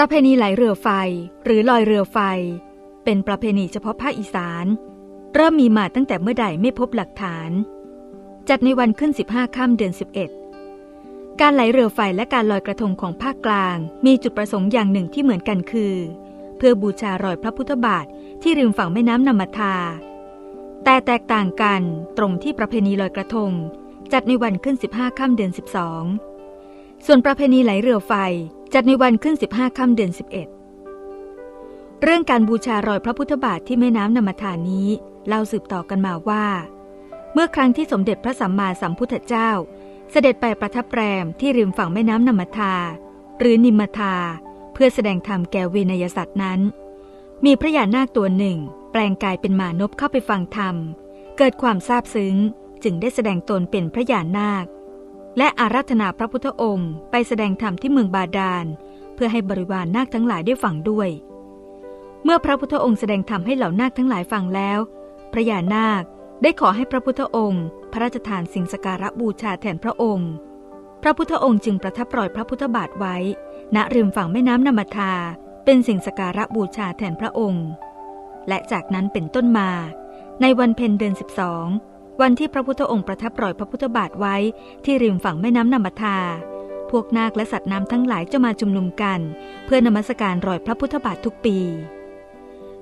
ประเพณีไหลเรือไฟหรือลอยเรือไฟ เป็นประเพณีเฉพาะภาคอีสาน เริ่มมีมาตั้งแต่เมื่อใดไม่พบหลักฐาน จัดในวันขึ้น 15ค่ำเดือน 11 การไหลเรือไฟและการลอยกระทงของภาคกลาง มีจุดประสงค์อย่างหนึ่งที่เหมือนกันคือ เพื่อบูชารอยพระพุทธบาทที่ริมฝั่งแม่น้ำนามาทา แต่แตกต่างกันตรงที่ประเพณีลอยกระทง จัดในวันขึ้น 15ค่ำเดือน 12 ส่วนประเพณีไหลเรือไฟ จัดในวันขึ้น 15ค่ำเดือน 11 เรื่องการบูชารอยพระพุทธบาทที่แม่น้ำนามทานี้เล่าสืบต่อกันมาว่า เมื่อครั้งที่สมเด็จพระสัมมาสัมพุทธเจ้า เสด็จไปประทับแรมที่ริมฝั่งแม่น้ำนามทา หรือนิมทา เพื่อแสดงธรรมแก่เวนยสัตว์นั้น มีพระยานาคตัวหนึ่ง แปลงกายเป็นหมานพเข้าไปฟังธรรม เกิดความซาบซึ้งจึงได้แสดงตนเป็นพระยานาค และอารัธนาพระพุทธองค์ไปแสดงธรรมที่เมืองบาดาล เพื่อให้บริวารนาคทั้งหลายได้ฟังด้วย เมื่อพระพุทธองค์แสดงธรรมให้เหล่านาคทั้งหลายฟังแล้ว พระยานาคได้ขอให้พระพุทธองค์ พระราชทานสิ่งสการะบูชาแทนพระองค์ พระพุทธองค์จึงประทับรอยพระพุทธบาทไว้ ณริมฝั่งแม่น้ำนามทา เป็นสิ่งสกการะบูชาแทนพระองค์ และจากนั้นเป็นต้นมา ในวันเพ็ญเดือน12 วันที่พระพุทธองค์ประทับรอยพระพุทธบาทไว้ที่ริมฝั่งแม่น้ำนามทา พวกนาคและสัตว์น้ำทั้งหลายจะมาชุมนุมกัน เพื่อนมัสการรอยพระพุทธบาททุกปี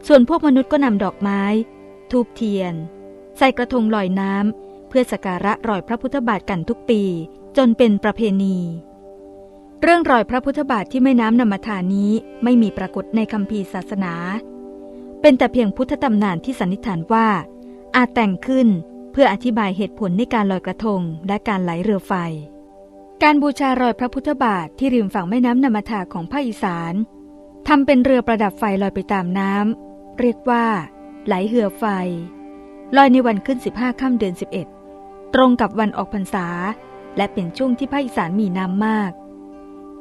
ส่วนพวกมนุษย์ก็นำดอกไม้ ทูบเทียน ใส่กระทงลอยน้ำเพื่อสักการะรอยพระพุทธบาทกันทุกปี จนเป็นประเพณี เรื่องรอยพระพุทธบาทที่แม่น้ำนามทานี้ไม่มีปรากฏในคัมภีร์ศาสนา เป็นแต่เพียงพุทธตำนานที่สันนิษฐานว่าอาจแต่งขึ้น พื่ออธิบายเหตุผลในการลอยกระทงและการไหลเรือไฟ การบูชารอยพระพุทธบาทที่ริมฝั่งแม่น้ำนามทาของภาคอีสานทำเป็นเรือประดับไฟลอยไปตามน้ำเรียกว่า ไหลเหือไฟ ลอยในวันขึ้น 15ค่ำเดือน 11 ตรงกับวันออกพรรษา และเป็นช่วงที่ภาคอีสานมีน้ำมาก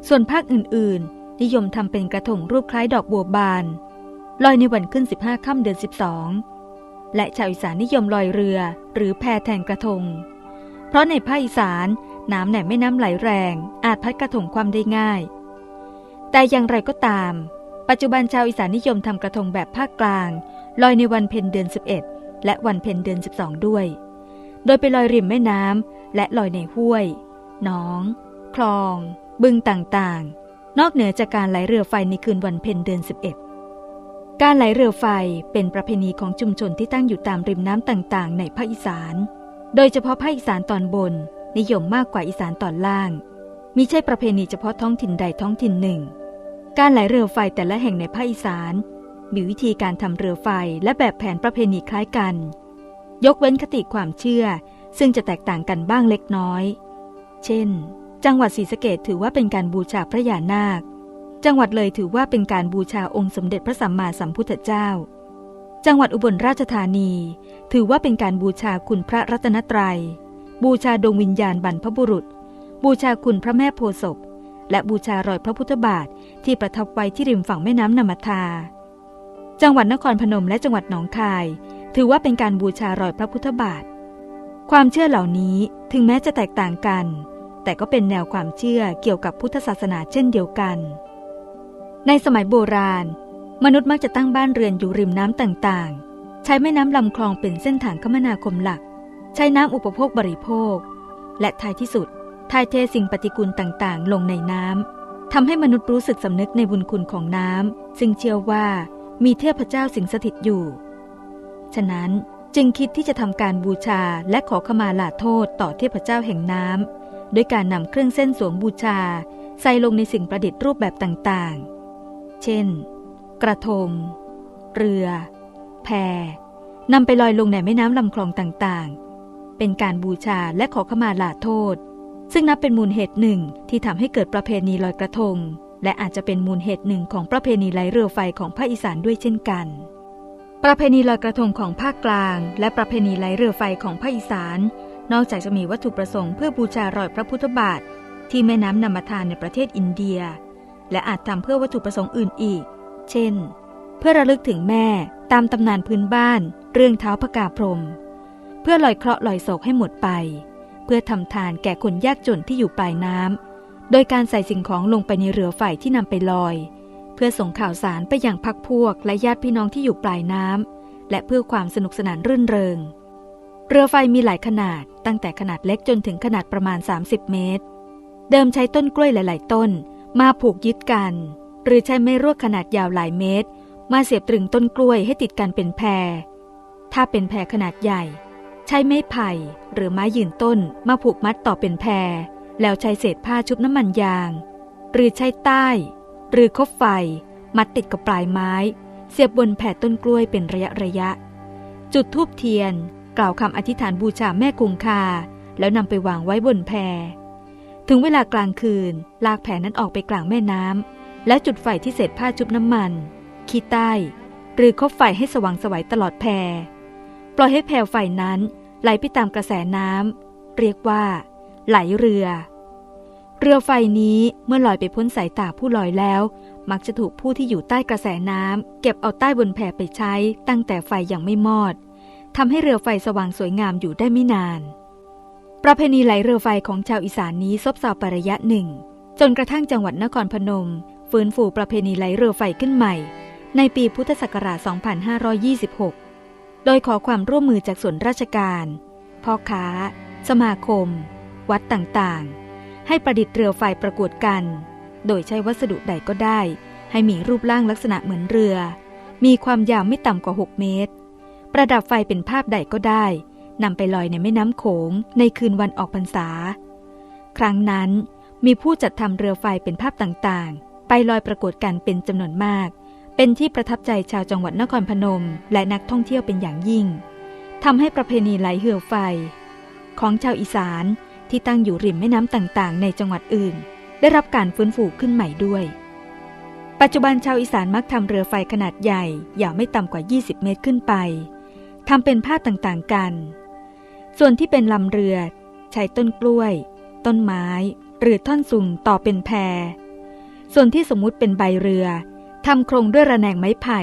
ส่วนภาคอื่นๆ นิยมทำเป็นกระทงรูปคล้ายดอกบัวบาน ลอยในวันขึ้น 15ค่ำเดือน 12 และชาวอีสานนิยมลอยเรือ หรือแพแทนกระทง เพราะในภาคอีสานน้ำแหน่ไม่น้ำไหลแรง อาจพัดกระทงความได้ง่าย แต่อย่างไรก็ตาม ปัจจุบันชาวอีสานนิยมทำกระทงแบบภาคกลาง ลอยในวันเพ็ญเดือน 11 และวันเพ็ญเดือน 12 ด้วย โดยไปลอยริมแม่น้ำและลอยในห้วย หนอง คลอง บึงต่างๆ นอกเหนือจากการไหลเรือไฟในคืนวันเพ็ญเดือน 11 การไหลเรือไฟเป็นประเพณีของชุมชนที่ตั้งอยู่ตามริมน้ำต่างๆ ในภาคอีสาน โดยเฉพาะภาคอีสานตอนบน นิยมมากกว่าอีสานตอนล่าง มิใช่ประเพณีเฉพาะท้องถิ่นใดท้องถิ่นหนึ่ง การไหลเรือไฟแต่ละแห่งในภาคอีสาน มีวิธีการทำเรือไฟและแบบแผนประเพณีคล้ายกัน ยกเว้นคติความเชื่อ ซึ่งจะแตกต่างกันบ้างเล็กน้อย เช่น จังหวัดศรีสะเกดถือว่าเป็นการบูชาพระยานาค จังหวัดเลยถือว่าเป็นการบูชาองค์สมเด็จพระสัมมาสัมพุทธเจ้า จังหวัดอุบลราชธานี ถือว่าเป็นการบูชาคุณพระรัตนตรยัย บูชาดวงวิญญาณบรรพบุรุษ บูชาคุณพระแม่โพศพ และบูชารอยพระพุทธบาทที่ประทับไว้ที่ริมฝั่งแม่น้ำนามทา จังหวัดนครพนมและจังหวัดหนองคาย ถือว่าเป็นการบูชารอยพระพุทธบาท ความเชื่อเหล่านี้ถึงแม้จะแตกต่างกัน แต่ก็เป็นแนวความเชื่อเกี่ยวกับพุทธศาสนาเช่นเดียวกัน ในสมัยโบราณ มนุษย์มักจะตั้งบ้านเรือนอยู่ริมน้ำต่างๆ ใช้แม่น้ำลำคลองเป็นเส้นทางคมนาคมหลัก ใช้น้ำอุปโภคบริโภค และท้ายที่สุดทายเทสิ่งปฏิกูลต่างๆ ลงในน้ำทำให้มนุษย์รู้สึกสำนึกในบุญคุณของน้ำซึ่งเชื่อว่ามีเทพเจ้าสิงสถิตอยู่ ฉะนั้นจึงคิดที่จะทำการบูชาและขอขมาลาโทษต่อเทพเจ้าแห่งน้ำด้วยการนำเครื่องเส้นสวงบูชา ใส่ลงในสิ่งประดิษฐ์รูปแบบต่างๆ เช่น กระทง เรือ แพนำไปลอยลงในแม่น้ำลำคลองต่างๆ เป็นการบูชาและขอขมาลาโทษ ซึ่งนับเป็นมูลเหตุหนึ่งที่ทำให้เกิดประเพณีลอยกระทง และอาจจะเป็นมูลเหตุหนึ่งของประเพณีไหลเรือไฟของภาคอีสานด้วยเช่นกัน ประเพณีลอยกระทงของภาคกลาง และประเพณีไหลเรือไฟของภาคอีสาน นอกจากจะมีวัตถุประสงค์เพื่อบูชารอยพระพุทธบาทที่แม่น้ำนามทานในประเทศอินเดีย และอาจทำเพื่อวัตถุประสงค์อื่นอีก เช่น เพื่อระลึกถึงแม่ตามตำนานพื้นบ้าน เรื่องเท้าพระกาพรม เพื่อลอยเคราะห์ลอยโศกให้หมดไป เพื่อทำทานแก่คนยากจนที่อยู่ปลายน้ำโดยการใส่สิ่งของลงไปในเรือไฟที่นำไปลอยเเพื่อส่งข่าวสารไปยังพักพวกและญาติพี่น้องที่อยู่ปลายน้ำและเพื่อความสนุกสนานรื่นเริง เรือไฟมีหลายขนาดตั้งแต่ขนาดเล็กจนถึงขนาดประมาณ 30 เมตร เดิมใช้ต้นกล้วยหลาย ๆ ต้น มาผูกยึดกัน หรือใช้ไม้รวกขนาดยาวหลายเมตร มาเสียบตรึงต้นกล้วยให้ติดกันเป็นแพร ถ้าเป็นแพรขนาดใหญ่ ใช้ไม้ไผ่หรือไม้ยืนต้นมาผูกมัดต่อเป็นแพร แล้วใช้เศษผ้าชุบน้ำมันยาง หรือใช้ใต้ หรือคบไฟ มัดติดกับปลายไม้ เสียบบนแผ่ต้นกล้วยเป็นระยะระยะ จุดธูปเทียน กล่าวคำอธิษฐานบูชาแม่คงคา แล้วนำไปวางไว้บนแพร ถึงเวลากลางคืน ลากแผ่นั้นออกไปกลางแม่น้ำแล้วจุดไฟที่เศษผ้าชุบน้ำมัน ขี้ใต้ หรือคบไฟให้สว่างสวัยตลอดแพปล่อยให้แผ่ไฟนั้นไหลไปตามกระแสน้ำเรียกว่า ไหลเรือ เรือไฟนี้เมื่อลอยไปพ้นสายตาผู้ลอยแล้ว มักจะถูกผู้ที่อยู่ใต้กระแสน้ำเก็บเอาใต้บนแพไปใช้ตั้งแต่ไฟยังไม่มอดทำให้เรือไฟสว่างสวยงามอยู่ได้ไม่นาน ประเพณีไหลเรือไฟของชาวอีสานนี้ซบเซาไประยะหนึ่ง จนกระทั่งจังหวัดนครพนม ฟื้นฟูประเพณีไหลเรือไฟขึ้นใหม่ ในปีพุทธศักราช 2526 โดยขอความร่วมมือจากส่วนราชการ พ่อค้า สมาคม วัดต่างๆ ให้ประดิษฐ์เรือไฟประกวดกัน โดยใช้วัสดุใดก็ได้ ให้มีรูปร่างลักษณะเหมือนเรือ มีความยาวไม่ต่ำกว่า 6 เมตร ประดับไฟเป็นภาพใดก็ได้ นำไปลอยในแม่น้ำโขงในคืนวันออกพรรษา ครั้งนั้นมีผู้จัดทำเรือไฟเป็นภาพต่างๆ ไปลอยประกวดกันเป็นจำนวนมาก เป็นที่ประทับใจชาวจังหวัดนครพนม และนักท่องเที่ยวเป็นอย่างยิ่งทำให้ประเพณีไหลเหือไฟ ของชาวอีสานที่ตั้งอยู่ริมแม่น้ำต่างๆ ในจังหวัดอื่น ได้รับการฟื้นฟูขึ้นใหม่ด้วย ปัจจุบันชาวอีสานมักทำเรือไฟขนาดใหญ่ยาวไม่ต่ำกว่า 20 เมตรขึ้นไปทำเป็นภาพต่างๆกัน ส่วนที่เป็นลำเรือ ใช้ต้นกล้วย ต้นไม้ หรือท่อนสุงต่อเป็นแพรส่วนที่สมมุติเป็นใบเรือทำโครงด้วยระแนงไม้ไผ่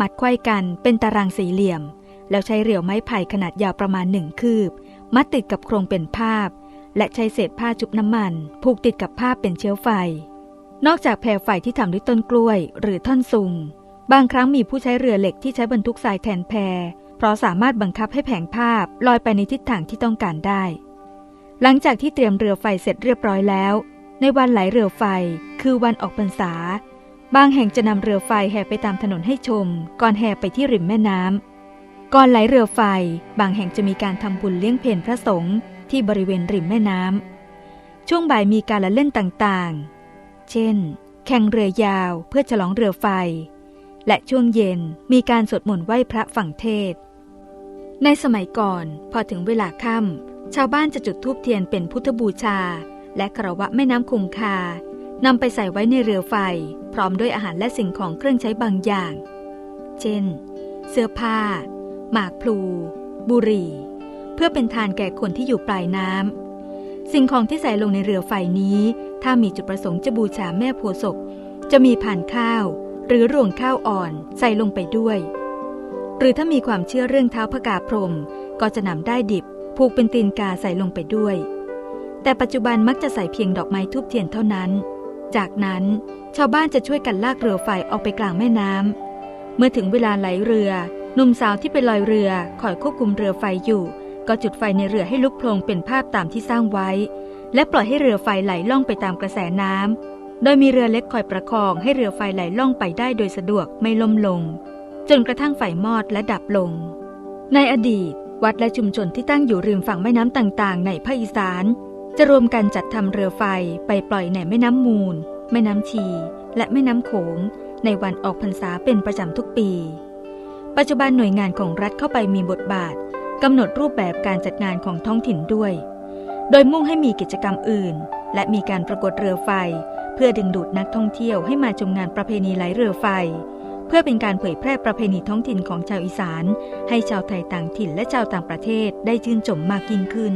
มัดไขว้กันเป็นตารางสี่เหลี่ยม แล้วใช้เรี่ยวไม้ไผ่ขนาดยาวประมาณหนึ่งคืบ มัดติดกับโครงเป็นภาพ และใช้เศษผ้าชุบน้ำมัน ผูกติดกับภาพเป็นเชื้อไฟ นอกจากแพรไฟที่ทำด้วยต้นกล้วย หรือท่อนสุงบางครั้งมีผู้ใช้เรือเหล็กที่ใช้บรรทุกทรายแทนแพร เพราะสามารถบังคับให้แผงภาพลอยไปในทิศทางที่ต้องการได้ หลังจากที่เตรียมเรือไฟเสร็จเรียบร้อยแล้ว ในวันไหลเรือไฟคือวันออกพรรษา บางแห่งจะนำเรือไฟแห่ไปตามถนนให้ชม ก่อนแห่ไปที่ริมแม่น้ำก่อนไหลเรือไฟ บางแห่งจะมีการทำบุญเลี้ยงเพลพระสงฆ์ที่บริเวณริมแม่น้ำช่วงบ่ายมีการละเล่นต่างๆ เช่น แข่งเรือยาวเพื่อฉลองเรือไฟ และช่วงเย็นมีการสวดมนต์ไหว้พระฝั่งเทศ ในสมัยก่อนพอถึงเวลาค่ำชาวบ้านจะจุดธูปเทียนเป็นพุทธบูชา และคารวะแม่น้ำคงคานำไปใส่ไว้ในเรือไฟ พร้อมด้วยอาหารและสิ่งของเครื่องใช้บางอย่าง เช่น เสื้อผ้า หมากพลู บุหรี่ เพื่อเป็นทานแก่คนที่อยู่ปลายน้ำสิ่งของที่ใส่ลงในเรือไฟนี้ ถ้ามีจุดประสงค์จะบูชาแม่โพศพจะมีผ่านข้าว หรือรวงข้าวอ่อนใส่ลงไปด้วย หรือถ้ามีความเชื่อเรื่องเท้าพระกาพรมก็จะนำได้ดิบผูกเป็นตีนกาใส่ลงไปด้วย แต่ปัจจุบันมักจะใส่เพียงดอกไม้ทุบเทียนเท่านั้น จากนั้นชาวบ้านจะช่วยกันลากเรือไฟออกไปกลางแม่น้ำเมื่อถึงเวลาไหลเรือหนุ่มสาวที่ไปลอยเรือคอยควบคุมเรือไฟอยู่ ก็จุดไฟในเรือให้ลุกโพลงเป็นภาพตามที่สร้างไว้ และปล่อยให้เรือไฟไหลล่องไปตามกระแสน้ำ โดยมีเรือเล็กคอยประคองให้เรือไฟไหลล่องไปได้โดยสะดวกไม่ล่มลง จนกระทั่งไฟมอดและดับลง ในอดีต วัดและชุมชนที่ตั้งอยู่ริมฝั่งแม่น้ำต่างๆ ในภาคอีสาน จะรวมกันจัดทำเรือไฟไปปล่อยในแม่น้ำมูล แม่น้ำชี และแม่น้ำโขง ในวันออกพรรษาเป็นประจำทุกปี ปัจจุบันหน่วยงานของรัฐเข้าไปมีบทบาทกำหนดรูปแบบการจัดงานของท้องถิ่นด้วย โดยมุ่งให้มีกิจกรรมอื่น และมีการประกวดเรือไฟ เพื่อดึงดูดนักท่องเที่ยวให้มาชมงานประเพณีไหลเรือไฟ เพื่อเป็นการเผยแพร่ประเพณีท้องถิ่นของชาวอีสาน ให้ชาวไทยต่างถิ่นและชาวต่างประเทศได้ชื่นชมมากยิ่งขึ้น